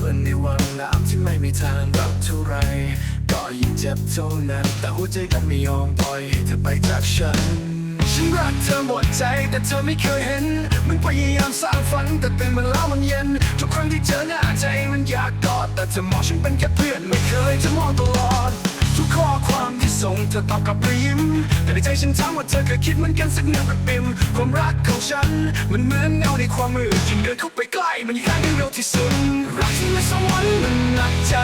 คนในวังรักที่ไมีทางรับเท่าไรก็ยิ่งเจ็บเท่านั้น แต่หัวใจก็ไม่ยอมปล่อยให้เธอไปจากฉัน ฉันรักเธอหมดใจแต่เธอไม่เคยเห็น มันพยายามสร้างฝันแต่เป็นเวลามันเย็น ทุกครั้งที่เจอหน้าใจมันอยากกอดแต่เธอมองฉันเป็นแค่เพื่อนไม่เคยจะมองตลอด ทุกข้อความที่ส่งเธอตอบกลับด้วยยิ้ม แต่ในใจฉันถามว่าเธอเคยคิดเหมือนกันสักหนึ่งแบบบิมความรักของฉัน มันเหมือนเงาในความมืดยิ่งเดินเข้าไปใกล้ มันยิ่งห่างเร็วที่สุด รักที่ไม่สวรรค์มันหนักใจ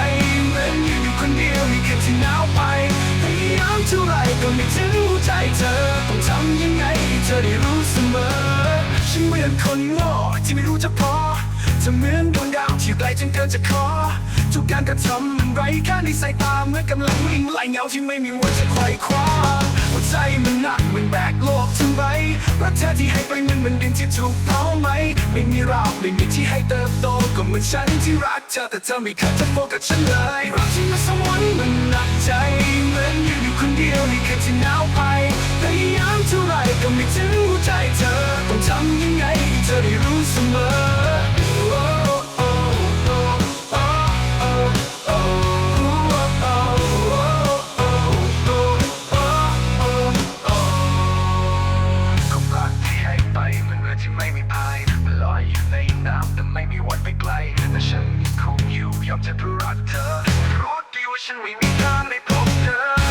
เหมือนยืนอยู่คนเดียวในคืนที่หนาวไปพยายามเท่าไรก็ไม่ถึงหัวใจเธอต้องทำยังไงเธอได้รู้เสมอ ฉันเหมือนคนโง่ที่ไม่รู้จะพอ จะเหมือนดวงดาวที่ไกลจนเกินจะขอ ทุกการกระทำไร้ค่าในสายตาเมื่อกำลังวิ่งไล่เงาที่ไม่มีวันจะไขว่คว้าหัวใจมันหนักเหมือนแบกโลกทั้งใบรักเธอที่ให้ไปมันเหมือนดินที่ถูกเผาไหม ไม่มีราวไม่มีที่ให้เติบโตก็เหมือนฉันที่รักเธอแต่เธอไม่เคยจะโฟกัสฉันเลยรักที่มาสวรรค์มันหนักใจเหมือนยืนอยู่คนเดียวในคืนที่หนาวไปพยายามเท่าไรก็ไม่ถึงหัวใจเธอต้องทำยังไงเธอได้รู้เสมอ จะเพื่อรักเธอรู้ดีว่าฉันไม่มีทางได้พบเธอ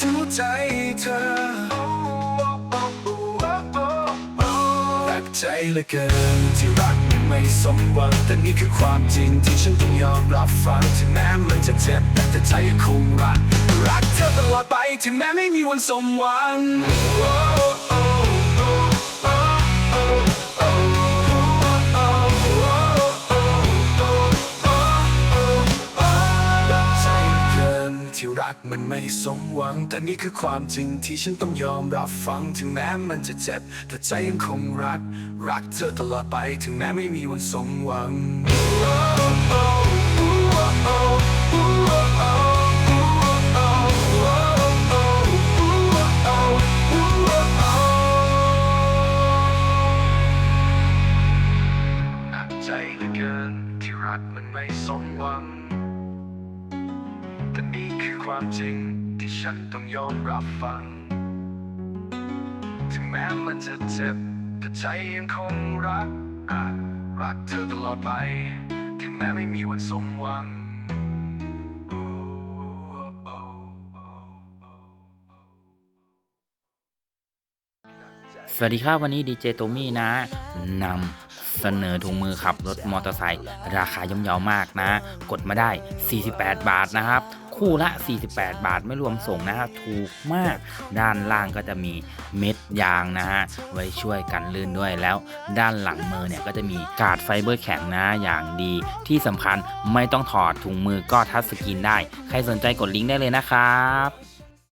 ทุกใจเธอรักใจเหลือเกินที่รักมันไม่สมหวังแต่นี่คือความจริงที่ฉันต้องยอมรับฟังถึงแม้มันจะเจ็บแต่ใจยังคงรัก รักเธอตลอดไปถึงแม้ไม่มีวันสมหวัง กมันไม่สมหวัง แต่นี่คือความจริงที่ฉันต้องยอมรับฟังถึงแม้มันจะเจ็บ แต่ใจยังคงรัก รักเธอตลอดไปถึงแม้ไม่มีวันสมหวัง ใจเหลือเกินที่รักมันไม่สมหวัง แต่นี่คือความจริงที่ฉันต้องยอมรับฟัง ถึงแม้มันจะเจ็บแต่ใจยังคงรักรักเธอตลอดไป ถึงแม้ไม่มีวันสมหวังสวัสดีครับวันนี้ดีเจโตมี่นะนำเสนอถุงมือขับรถมอเตอร์ไซค์ราคาย่อมเยาวมากนะ กดมาได้ 48 บาทนะครับ คู่ละ 48 บาทไม่รวมส่งนะฮะถูกมากด้านล่างก็จะมีเม็ดยางนะฮะไว้ช่วยกันลื่นด้วยแล้ว ด้านหลังมือเนี่ยก็จะมีกาดไฟเบอร์แข็งนะอย่างดีที่สำคัญไม่ต้องถอดถุงมือก็ทัชสกรีนได้ ใครสนใจกดลิงก์ได้เลยนะครับ